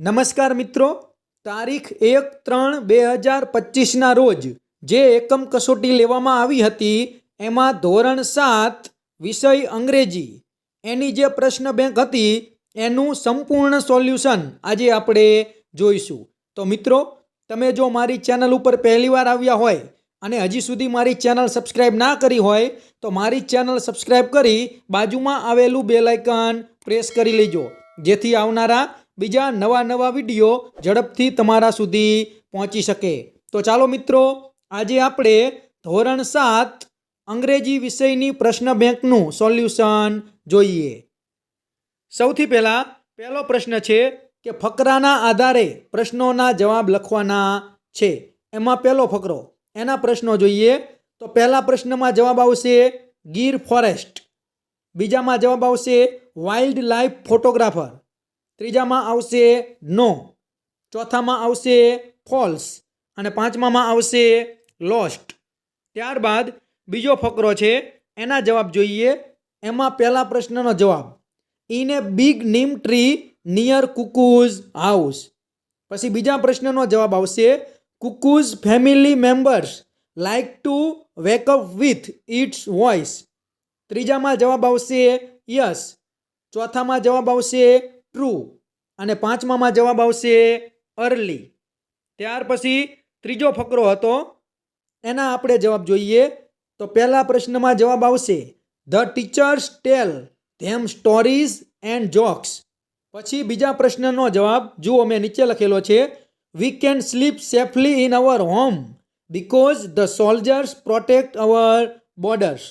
નમસ્કાર મિત્રો. તારીખ એક ત્રણ બે હજાર પચીસના રોજ જે એકમ કસોટી લેવામાં આવી હતી, એમાં ધોરણ સાત, વિષય અંગ્રેજી. એની જે પ્રશ્ન બેંક હતી, એનું સંપૂર્ણ સોલ્યુશન આજે આપણે જોઈશું. તો મિત્રો, તમે જો મારી ચેનલ ઉપર પહેલીવાર આવ્યા હોય અને હજી સુધી મારી ચેનલ સબસ્ક્રાઇબ ના કરી હોય, તો મારી ચેનલ સબસ્ક્રાઇબ કરી બાજુમાં આવેલું બેલાઇકન પ્રેસ કરી લેજો. જેથી આવનારા બીજા નવા નવા વીડિયો ઝડપથી તમારા સુધી પહોંચી શકે. તો ચાલો મિત્રો, આજે આપણે ધોરણ સાત અંગ્રેજી વિષયની પ્રશ્ન બેંકનું સોલ્યુશન જોઈએ. સૌથી પહેલાં, પહેલો પ્રશ્ન છે કે ફકરાના આધારે પ્રશ્નોના જવાબ લખવાના છે. એમાં પહેલો ફકરો, એના પ્રશ્નો જોઈએ. તો પહેલા પ્રશ્નમાં જવાબ આવશે ગીર ફોરેસ્ટ. બીજામાં જવાબ આવશે વાઇલ્ડ લાઈફ ફોટોગ્રાફર. ત્રીજામાં આવશે નો. ચોથામાં આવશે ફોલ્સ અને પાંચમામાં આવશે લોસ્ટ ત્યારબાદ બીજો ફકરો છે, એના જવાબ જોઈએ. એમાં પહેલા પ્રશ્નનો જવાબ. In a big neem tree near cuckoo's house પછી બીજા પ્રશ્નનો જવાબ આવશે cuckoo's family members like to wake up with its voice ત્રીજામાં જવાબ આવશે યસ ચોથામાં જવાબ આવશે ટ્રુ અને પાંચમામાં જવાબ આવશે અર્લી ત્યાર પછી ત્રીજો ફકરો હતો, એના આપણે જવાબ જોઈએ. તો પહેલા પ્રશ્નમાં જવાબ આવશે the teachers tell them stories and jokes પછી બીજા પ્રશ્નનો જવાબ, જુઓ મેં નીચે લખેલો છે we can sleep safely in our home because the soldiers protect our borders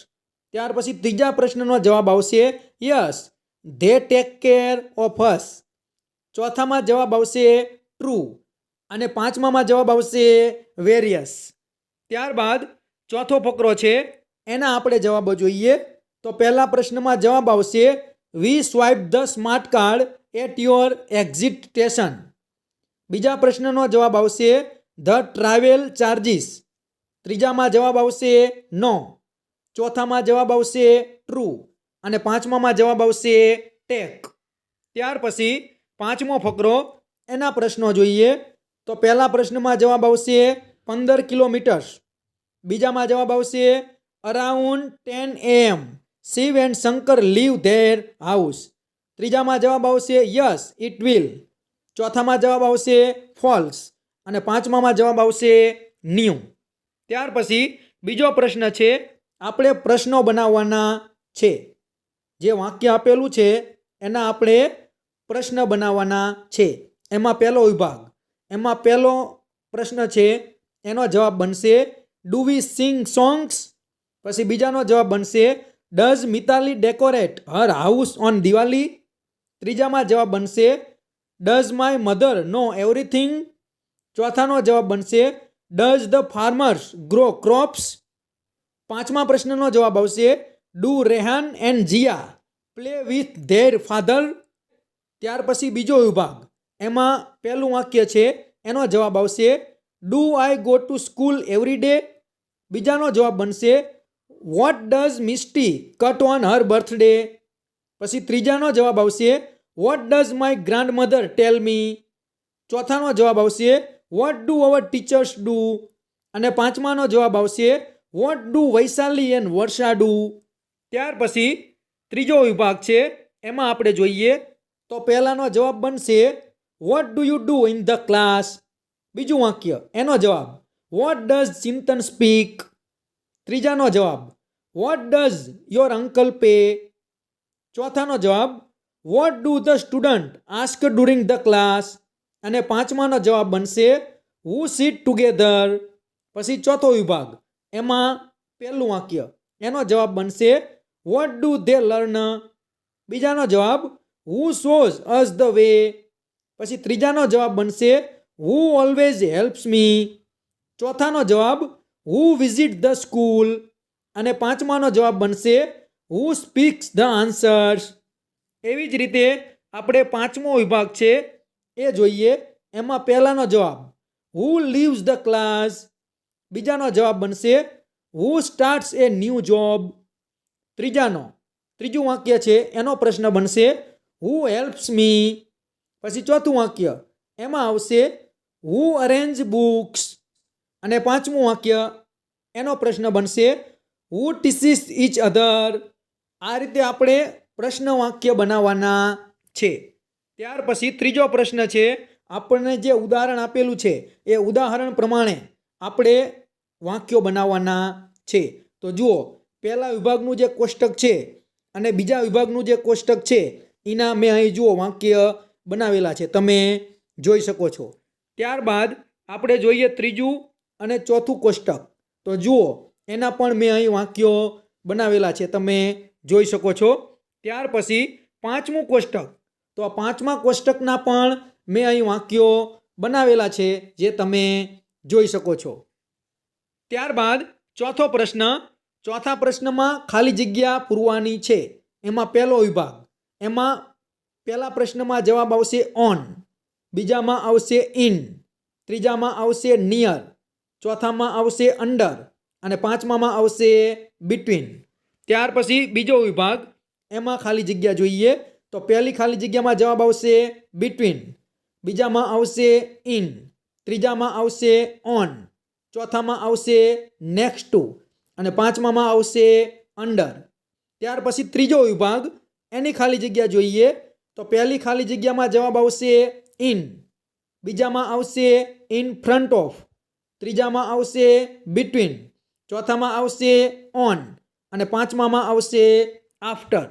ત્યાર પછી ત્રીજા પ્રશ્નનો જવાબ આવશે yes they take care of us ચોથામાં જવાબ આવશે ટ્રુ અને પાંચમામાં જવાબ આવશે વેરિયસ ત્યારબાદ ચોથો ફકરો છે, એના આપણે જવાબો જોઈએ. તો પહેલા પ્રશ્નમાં જવાબ આવશે we swipe the smart card at your exit station બીજા પ્રશ્નનો જવાબ આવશે ધ ટ્રાવેલ ચાર્જિસ ત્રીજામાં જવાબ આવશે નો ચોથામાં જવાબ આવશે ટ્રુ અને પાંચમામાં જવાબ આવશે ટેક. ત્યાર પછી પાંચમો ફકરો એના પ્રશ્નો જોઈએ. તો પહેલા પ્રશ્નમાં જવાબ આવશે પંદર કિલોમીટર્સ બીજામાં જવાબ આવશે around ten m. Shiv and Shankar leave their house. ત્રીજામાં જવાબ આવશે યસ, ઇટ વિલ. ચોથામાં જવાબ આવશે ફોલ્સ. અને પાંચમામાં જવાબ આવશે ન્યૂ. ત્યાર પછી બીજો પ્રશ્ન છે, આપણે પ્રશ્નો બનાવવાના છે. જે વાક્ય આપેલું છે, એના આપણે પ્રશ્ન બનાવવાના છે. એમાં પહેલો વિભાગ. એમાં પહેલો પ્રશ્ન છે, એનો જવાબ બનશે ડુ વી સિંગ સોંગ્સ પછી બીજાનો જવાબ બનશે does Mitali decorate her house on Diwali ત્રીજામાં જવાબ બનશે does my mother know everything ચોથાનો જવાબ બનશે does the farmers grow crops પાંચમા પ્રશ્નનો જવાબ આવશે do Rehan and Jiya play with their father? ત્યાર પછી બીજો વિભાગ. એમાં પહેલું વાક્ય છે, એનો જવાબ આવશે, do I go to school every day? બીજાનો જવાબ બનશે, what does Misty cut on her birthday? પછી ત્રીજાનો જવાબ આવશે, what does my grandmother tell me? ચોથાનો જવાબ આવશે, what do our teachers do? અને પાંચમાનો જવાબ આવશે, what do Vaishali and Varsha do? ત્યાર પછી ત્રીજો વિભાગ છે, એમાં આપણે જોઈએ તો પહેલાંનો જવાબ બનશે what do you do in the class બીજું વાક્ય, એનો જવાબ વોટ ડઝ ચિંતન સ્પીક ત્રીજાનો જવાબ what does your uncle pay ચોથાનો જવાબ what do the student ask during the class અને પાંચમાનો જવાબ બનશે હુ સીટ ટુગેધર પછી ચોથો વિભાગ, એમાં પહેલું વાક્ય, એનો જવાબ બનશે વોટ ડુ ધે લર્ન બીજાનો જવાબ who shows us the way પછી ત્રીજાનો જવાબ બનશે હુ ઓલવેઝ હેલ્પ્સ મી ચોથાનો જવાબ હુ વિઝિટ ધ સ્કૂલ અને પાંચમાનો જવાબ બનશે હુ સ્પીક્સ ધ આન્સર્સ એવી જ રીતે આપણે પાંચમો વિભાગ છે, એ જોઈએ. એમાં પહેલાંનો જવાબ હુ લીવ્સ ધ ક્લાસ બીજાનો જવાબ બનશે who starts a new job ત્રીજાનો, ત્રીજું વાક્ય છે, એનો પ્રશ્ન બનશે હુ હેલ્પ્સ મી પછી ચોથું વાક્ય, એમાં આવશે હુ અરેન્જ બુક્સ અને પાંચમું વાક્ય, એનો પ્રશ્ન બનશે હુ ટીસીસ ઇચ અધર આ રીતે આપણે પ્રશ્ન વાક્ય બનાવવાના છે. ત્યાર પછી ત્રીજો પ્રશ્ન છે, આપણને જે ઉદાહરણ આપેલું છે, એ ઉદાહરણ પ્રમાણે આપણે વાક્યો બનાવવાના છે. તો જુઓ પહેલા વિભાગનું જે કોષ્ટક છે અને બીજા વિભાગનું જે કોષ્ટક છે, એના મેં અહીં જુઓ વાક્ય બનાવેલા છે. તમે જોઈ શકો છો. ત્યારબાદ આપણે જોઈએ ત્રીજું અને ચોથું કોષ્ટક. તો જુઓ, એના પણ મેં અહીં વાક્યો બનાવેલા છે. તમે જોઈ શકો છો. ત્યાર પછી પાંચમું કોષ્ટક. તો આ પાંચમા કોષ્ટકના પણ મેં અહીં વાક્યો બનાવેલા છે, જે તમે જોઈ શકો છો. ત્યારબાદ ચોથો પ્રશ્ન ચોથા પ્રશ્નમાં ખાલી જગ્યા પૂરવાની છે. એમાં પહેલો વિભાગ. એમાં પહેલા પ્રશ્નમાં જવાબ આવશે ઓન બીજામાં આવશે ઇન ત્રીજામાં આવશે નિયર ચોથામાં આવશે અંડર અને પાંચમામાં આવશે બિટવીન ત્યાર પછી બીજો વિભાગ. એમાં ખાલી જગ્યા જોઈએ. તો પહેલી ખાલી જગ્યામાં જવાબ આવશે બિટવીન બીજામાં આવશે ઇન ત્રીજામાં આવશે ઓન ચોથામાં આવશે નેક્સ્ટ ટુ અને પાંચમામાં આવશે અંડર. ત્યાર પછી ત્રીજો વિભાગ, એની ખાલી જગ્યા જોઈએ તો પહેલી ખાલી જગ્યામાં જવાબ આવશે ઇન. બીજામાં આવશે ઇન ફ્રન્ટ ઓફ. ત્રીજામાં આવશે બિટવીન. ચોથામાં આવશે ઓન. અને પાંચમામાં આવશે આફ્ટર.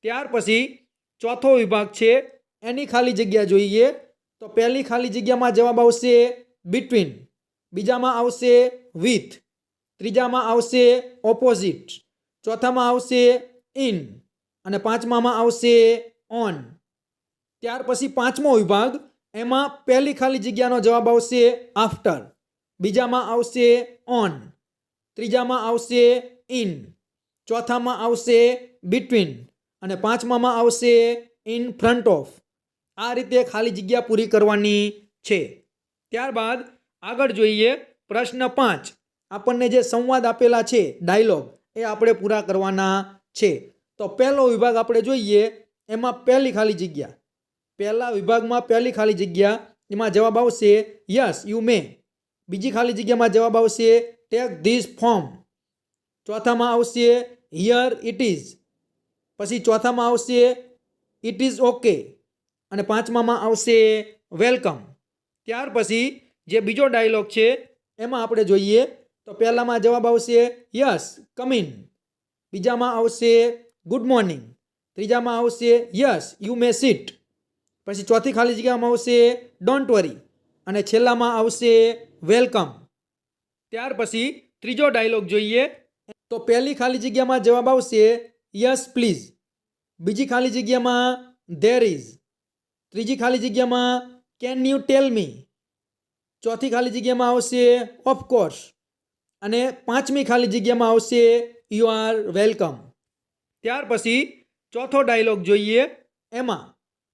ત્યાર પછી ચોથો વિભાગ છે, એની ખાલી જગ્યા જોઈએ તો પહેલી ખાલી જગ્યામાં જવાબ આવશે બિટવીન. બીજામાં આવશે વિથ. ત્રીજામાં આવશે ઓપોઝિટ ચોથામાં આવશે ઇન અને પાંચમામાં આવશે ઓન ત્યાર પછી પાંચમો વિભાગ, એમાં પહેલી ખાલી જગ્યાનો જવાબ આવશે આફ્ટર બીજામાં આવશે ઓન ત્રીજામાં આવશે ઇન ચોથામાં આવશે બિટવીન અને પાંચમામાં આવશે ઇન ફ્રન્ટ ઓફ આ રીતે ખાલી જગ્યા પૂરી કરવાની છે. ત્યારબાદ આગળ જોઈએ પ્રશ્ન પાંચ. આપણને જે સંવાદ આપેલા છે ડાયલોગ એ આપણે પૂરા કરવાના છે. તો પહેલો વિભાગ આપણે જોઈએ, એમાં પહેલી ખાલી જગ્યા. પહેલા વિભાગમાં પહેલી ખાલી જગ્યા, એમાં જવાબ આવશે યસ યુ મે બીજી ખાલી જગ્યામાં જવાબ આવશે ટેક ધીસ ફોર્મ ચોથામાં આવશે હિયર ઇટ ઇઝ પછી ચોથામાં આવશે ઇટ ઇઝ ઓકે અને પાંચમામાં આવશે વેલકમ ત્યાર પછી જે બીજો ડાયલોગ છે, એમાં આપણે જોઈએ તો પહેલામાં જવાબ આવશે યસ કમિન બીજામાં આવશે ગુડ મોર્નિંગ ત્રીજામાં આવશે યસ યુ મે સીટ પછી ચોથી ખાલી જગ્યામાં આવશે ડોન્ટ વરી અને છેલ્લામાં આવશે વેલકમ ત્યાર પછી ત્રીજો ડાયલોગ જોઈએ. તો પહેલી ખાલી જગ્યામાં જવાબ આવશે યસ પ્લીઝ બીજી ખાલી જગ્યામાં ધેર ઇઝ ત્રીજી ખાલી જગ્યામાં કેન યુ ટેલ મી ચોથી ખાલી જગ્યામાં આવશે ઓફકોર્સ અને પાંચમી ખાલી જગ્યામાં આવશે યુ આર વેલકમ ત્યાર પછી ચોથો ડાયલોગ જોઈએ એમાં.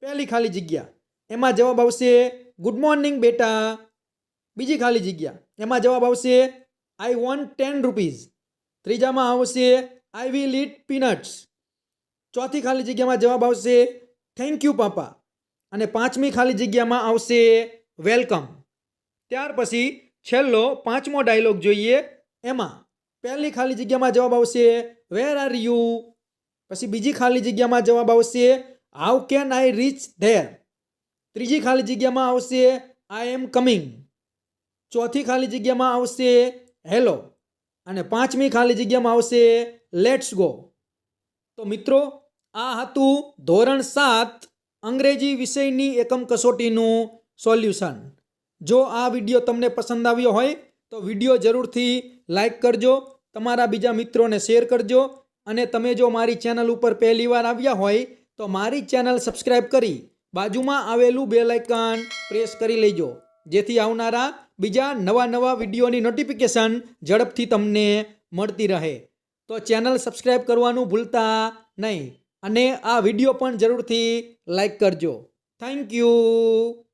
પહેલી ખાલી જગ્યા. એમાં જવાબ આવશે ગુડ મોર્નિંગ બેટા. બીજી ખાલી જગ્યા. એમાં જવાબ આવશે આઈ વોન્ટ ટેન રૂપીઝ ત્રીજામાં આવશે આઈ વિલ ઇટ પીનટ્સ ચોથી ખાલી જગ્યામાં જવાબ આવશે થેન્ક યુ પાપા અને પાંચમી ખાલી જગ્યામાં આવશે વેલકમ ત્યાર પછી છેલ્લો પાંચમો ડાયલોગ જોઈએ એમાં પહેલી ખાલી જગ્યામાં જવાબ આવશે વેર આર યુ પછી બીજી ખાલી જગ્યામાં જવાબ આવશે how can I reach there ત્રીજી ખાલી જગ્યામાં આવશે આઈ એમ કમિંગ ચોથી ખાલી જગ્યામાં આવશે હેલો અને પાંચમી ખાલી જગ્યામાં આવશે લેટ્સ ગો તો મિત્રો, આ હતું ધોરણ સાત અંગ્રેજી વિષયની એકમ કસોટીનું સોલ્યુશન. જો આ વીડિયો તમને પસંદ આવ્યો હોય તો વીડિયો જરૂરથી લાઈક કરજો, તમારા બીજા મિત્રોને શેર કરજો અને તમે જો મારી ચેનલ ઉપર પહેલી વાર આવ્યા હોય તો મારી ચેનલ સબસ્ક્રાઈબ કરી બાજુમાં આવેલું બે લાઇકન પ્રેસ કરી લેજો, જેથી આવનારા બીજા નવા નવા વિડીયોની નોટિફિકેશન ઝડપથી તમને મળતી રહે. તો ચેનલ સબસ્ક્રાઈબ કરવાનું ભૂલતા નહીં અને આ વીડિયો પણ જરૂરથી લાઈક કરજો. Thank you.